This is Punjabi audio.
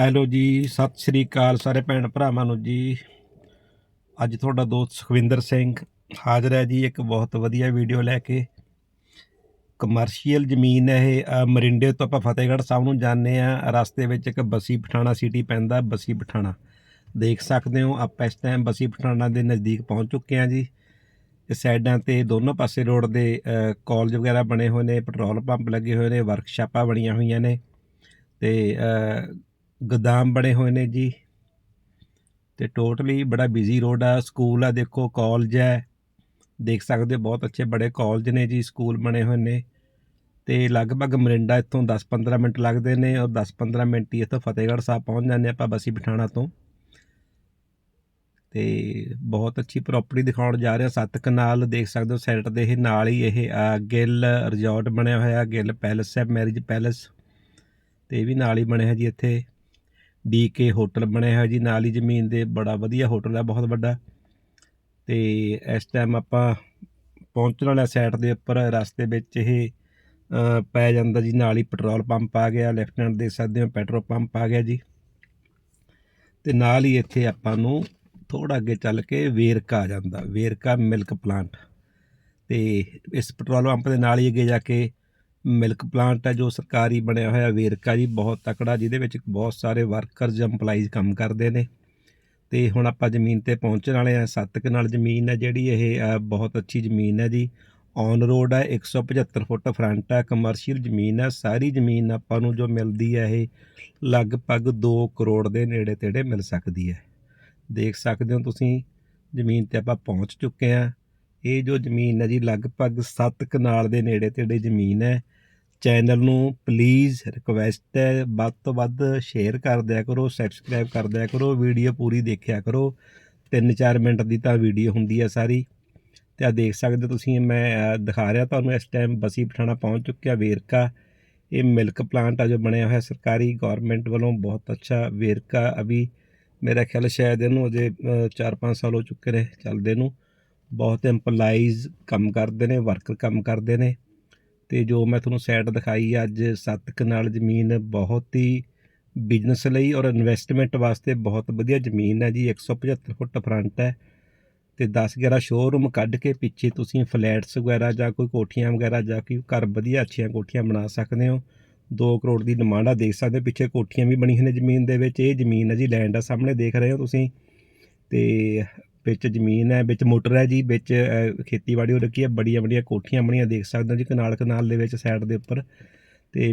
ਹੈਲੋ ਜੀ ਸਤਿ ਸ੍ਰੀ ਅਕਾਲ ਸਾਰੇ ਭੈਣ ਭਰਾਵਾਂ ਨੂੰ ਜੀ। ਅੱਜ ਤੁਹਾਡਾ ਦੋਸਤ ਸੁਖਵਿੰਦਰ ਸਿੰਘ ਹਾਜ਼ਰ ਹੈ ਜੀ ਇੱਕ ਬਹੁਤ ਵਧੀਆ ਵੀਡੀਓ ਲੈ ਕੇ। ਕਮਰਸ਼ੀਅਲ ਜ਼ਮੀਨ ਹੈ ਇਹ ਮਰਿੰਡੇ ਤੋਂ ਆਪਾਂ ਫਤਿਹਗੜ੍ਹ ਸਾਹਿਬ ਨੂੰ ਜਾਂਦੇ ਆ ਰਸਤੇ ਵਿੱਚ ਇੱਕ ਬਸੀ ਪਠਾਣਾ ਸਿਟੀ ਪੈਂਦਾ ਬਸੀ ਪਠਾਣਾ। ਦੇਖ ਸਕਦੇ ਹੋ ਆਪਾਂ ਇਸ ਟਾਈਮ ਬਸੀ ਪਠਾਣਾ ਦੇ ਨਜ਼ਦੀਕ ਪਹੁੰਚ ਚੁੱਕੇ ਹਾਂ ਜੀ। ਸਾਈਡਾਂ ਤੇ ਦੋਨੋਂ ਪਾਸੇ ਰੋਡ ਦੇ ਅ, ਕਾਲਜ ਵਗੈਰਾ ਬਣੇ ਹੋਏ ਨੇ ਪੈਟਰੋਲ ਪੰਪ ਲੱਗੇ ਹੋਏ ਨੇ ਵਰਕਸ਼ਾਪਾਂ ਬਣੀਆਂ ਹੋਈਆਂ ਨੇ। ਤੇ ਗੋਦਾਮ ਬਣੇ ਹੋਏ ਨੇ ਜੀ। ਤੇ ਟੋਟਲੀ ਬੜਾ ਬਿਜ਼ੀ ਰੋਡ ਆ। ਸਕੂਲ ਆ, ਦੇਖੋ ਕਾਲਜ ਹੈ ਦੇਖ ਸਕਦੇ ਹੋ, ਬਹੁਤ ਅੱਛੇ ਬੜੇ ਕਾਲਜ ਨੇ ਜੀ ਸਕੂਲ ਬਣੇ ਹੋਏ ਨੇ। ਤੇ ਲਗਭਗ ਮਰਿੰਡਾ ਇੱਥੋਂ 10-15 ਮਿੰਟ ਲੱਗਦੇ ਨੇ ਔਰ 10-15 ਮਿੰਟ ਹੀ ਇੱਥੋਂ ਫਤਿਹਗੜ੍ਹ ਸਾਹਿਬ ਪਹੁੰਚ ਜਾਂਦੇ ਆਪਾਂ ਬਸੀ ਪਠਾਣਾ ਤੋਂ। ਤੇ ਬਹੁਤ ਅੱਛੀ ਪ੍ਰਾਪਰਟੀ ਦਿਖਾਉਣ ਜਾ ਰਹੇ ਹਾਂ। ਸੱਤ ਕਨਾਲ, ਦੇਖ ਸਕਦੇ ਹੋ ਸੈਟ ਦੇ ਇਹ ਨਾਲ ਹੀ ਇਹ ਗਿੱਲ ਰਿਜ਼ੋਰਟ ਬਣਿਆ ਹੋਇਆ, ਗਿੱਲ ਪੈਲਸ ਹੈ ਮੈਰਿਜ ਪੈਲਸ ਤੇ ਇਹ ਵੀ ਨਾਲ ਹੀ ਬਣਿਆ ਜੀ ਇੱਥੇ। ਡੀਕੇ ਹੋਟਲ ਬਣਿਆ ਹੋਇਆ ਜੀ, ਨਾਲ ਹੀ ਜ਼ਮੀਨ ਦੇ ਬੜਾ ਵਧੀਆ ਹੋਟਲ ਹੈ, ਬਹੁਤ ਵੱਡਾ। ਤੇ ਇਸ ਟਾਈਮ ਆਪਾਂ ਪਹੁੰਚਣ ਵਾਲੇ ਸਾਈਡ ਦੇ ਉੱਪਰ ਰਸਤੇ ਵਿੱਚ ਇਹ ਪੈ ਜਾਂਦਾ ਜੀ, ਨਾਲ ਹੀ ਪੈਟਰੋਲ ਪੰਪ ਆ ਗਿਆ, ਲੈਫਟਨੈਂਟ ਹੈਂਡ ਦੇਖ ਸਕਦੇ ਹੋ, ਪੈਟਰੋਲ ਪੰਪ ਆ ਗਿਆ ਜੀ। ਤੇ ਨਾਲ ਹੀ ਇੱਥੇ ਆਪਾਂ ਨੂੰ ਥੋੜਾ ਅੱਗੇ ਚੱਲ ਕੇ ਵੇਰਕਾ ਆ ਜਾਂਦਾ, ਵੇਰਕਾ ਮਿਲਕ ਪਲਾਂਟ। ਤੇ ਇਸ ਪੈਟਰੋਲ ਪੰਪ ਦੇ ਨਾਲ ਹੀ ਅੱਗੇ ਜਾ ਕੇ ਮਿਲਕ ਪਲਾਂਟ ਹੈ ਜੋ ਸਰਕਾਰੀ ਬਣਿਆ ਹੋਇਆ ਵੇਰਕਾ ਜੀ, ਬਹੁਤ ਤਕੜਾ, ਜਿਹਦੇ ਵਿੱਚ ਬਹੁਤ ਸਾਰੇ ਵਰਕਰਸ, EMPLOYEES ਕੰਮ ਕਰਦੇ ਨੇ। ਤੇ ਹੁਣ ਆਪਾਂ ਜ਼ਮੀਨ ਤੇ ਪਹੁੰਚਣ ਵਾਲੇ ਆ ਸੱਤ ਕਨਾਲ ਜ਼ਮੀਨ ਹੈ ਜਿਹੜੀ ਇਹ ਬਹੁਤ ਅੱਛੀ ਜ਼ਮੀਨ ਹੈ ਜੀ। ਔਨ ਰੋਡ ਹੈ 175 ਫੁੱਟ ਫਰੰਟ ਹੈ। ਕਮਰਸ਼ੀਅਲ ਜ਼ਮੀਨ ਹੈ। ਸਾਰੀ ਜ਼ਮੀਨ ਆਪਾਂ ਨੂੰ ਜੋ ਮਿਲਦੀ ਹੈ ਇਹ ਲਗਭਗ 2 ਕਰੋੜ ਦੇ ਨੇੜੇ ਤੇੜੇ ਮਿਲ ਸਕਦੀ ਹੈ। ਦੇਖ ਸਕਦੇ ਹੋ ਤੁਸੀਂ, ਜ਼ਮੀਨ ਤੇ ਆਪਾਂ ਪਹੁੰਚ ਚੁੱਕੇ ਹਾਂ। ਇਹ ਜੋ ਜ਼ਮੀਨ ਹੈ ਜੀ, ਲਗਭਗ 7 ਕਨਾਲ ਦੇ ਨੇੜੇ ਤੇੜੇ ਜ਼ਮੀਨ ਹੈ, ਚੈਨਲ ਨੂੰ ਪਲੀਜ਼ ਰਿਕਵੈਸਟ ਹੈ, ਵੱਧ ਤੋਂ ਵੱਧ ਸ਼ੇਅਰ ਕਰ ਦਿਆ ਕਰੋ ਸਬਸਕ੍ਰਾਈਬ ਕਰ ਦਿਆ ਕਰੋ ਵੀਡੀਓ ਪੂਰੀ ਦੇਖਿਆ ਕਰੋ। 3-4 ਮਿੰਟ ਦੀ ਤਾਂ ਵੀਡੀਓ ਹੁੰਦੀ ਹੈ ਸਾਰੀ। ਤੇ ਆ ਦੇਖ ਸਕਦੇ ਹੋ ਤੁਸੀਂ, ਮੈਂ ਦਿਖਾ ਰਿਹਾ ਤੁਹਾਨੂੰ, ਇਸ ਟਾਈਮ ਬਸੀ ਪਠਾਣਾ ਪਹੁੰਚ ਚੁੱਕਿਆ ਵੇਰਕਾ। ਇਹ ਮਿਲਕ ਪਲਾਂਟ ਆ ਜੋ ਬਣਿਆ ਹੋਇਆ ਸਰਕਾਰੀ ਗਵਰਨਮੈਂਟ ਵੱਲੋਂ, ਬਹੁਤ ਅੱਛਾ ਵੇਰਕਾ। ਅਭੀ ਮੇਰਾ ਖਿਆਲ ਸ਼ਾਇਦ ਇਹਨੂੰ ਅਜੇ 4-5 ਸਾਲ ਹੋ ਚੁੱਕੇ ਨੇ ਚੱਲਦੇ ਨੂੰ। ਬਹੁਤ EMPLOYEES ਕੰਮ ਕਰਦੇ ਨੇ ਵਰਕਰ ਕੰਮ ਕਰਦੇ ਨੇ ਤੇ ਜੋ ਮੈਂ ਤੁਹਾਨੂੰ ਸਾਈਟ ਦਿਖਾਈ ਅੱਜ, ਸੱਤ ਕਨਾਲ ਜ਼ਮੀਨ ਬਹੁਤ ਹੀ ਬਿਜ਼ਨਸ ਲਈ ਔਰ ਇਨਵੈਸਟਮੈਂਟ ਵਾਸਤੇ ਬਹੁਤ ਵਧੀਆ ਜ਼ਮੀਨ ਹੈ ਜੀ 175 ਫੁੱਟ ਫਰੰਟ ਹੈ ਤੇ 10 11 ਸ਼ੋਰੂਮ ਕੱਢ ਕੇ ਪਿੱਛੇ ਤੁਸੀਂ ਫਲੈਟਸ ਵਗੈਰਾ ਜਾਂ ਕੋਈ ਕੋਠੀਆਂ ਵਗੈਰਾ ਜਾਂ ਕੋਈ ਘਰ ਵਧੀਆ ਅੱਛੀਆਂ ਕੋਠੀਆਂ ਬਣਾ ਸਕਦੇ ਹੋ। 2 ਕਰੋੜ ਦੀ ਡਿਮਾਂਡ ਆ, ਦੇਖ ਸਕਦੇ ਹੋ, ਪਿੱਛੇ ਕੋਠੀਆਂ ਵੀ ਬਣੀਆਂ ਨੇ ਜ਼ਮੀਨ ਦੇ ਵਿੱਚ, ਇਹ ਜ਼ਮੀਨ ਹੈ ਜੀ ਲੈਂਡ ਆ, ਸਾਹਮਣੇ ਦੇਖ ਰਹੇ ਹੋ ਤੁਸੀਂ ਤੇ ਵਿੱਚ ਜ਼ਮੀਨ ਹੈ, ਵਿੱਚ ਮੋਟਰ ਹੈ ਜੀ, ਵਿੱਚ ਖੇਤੀਬਾੜੀ ਹੋ ਰੱਖੀ ਹੈ ਬੜੀਆਂ ਬੜੀਆਂ ਕੋਠੀਆਂ ਬਣੀਆਂ, ਦੇਖ ਸਕਦੇ ਹੋ ਜੀ ਕਨਾਲ ਕਨਾਲ ਦੇ ਵਿੱਚ ਸਾਈਡ ਦੇ ਉੱਪਰ ਤੇ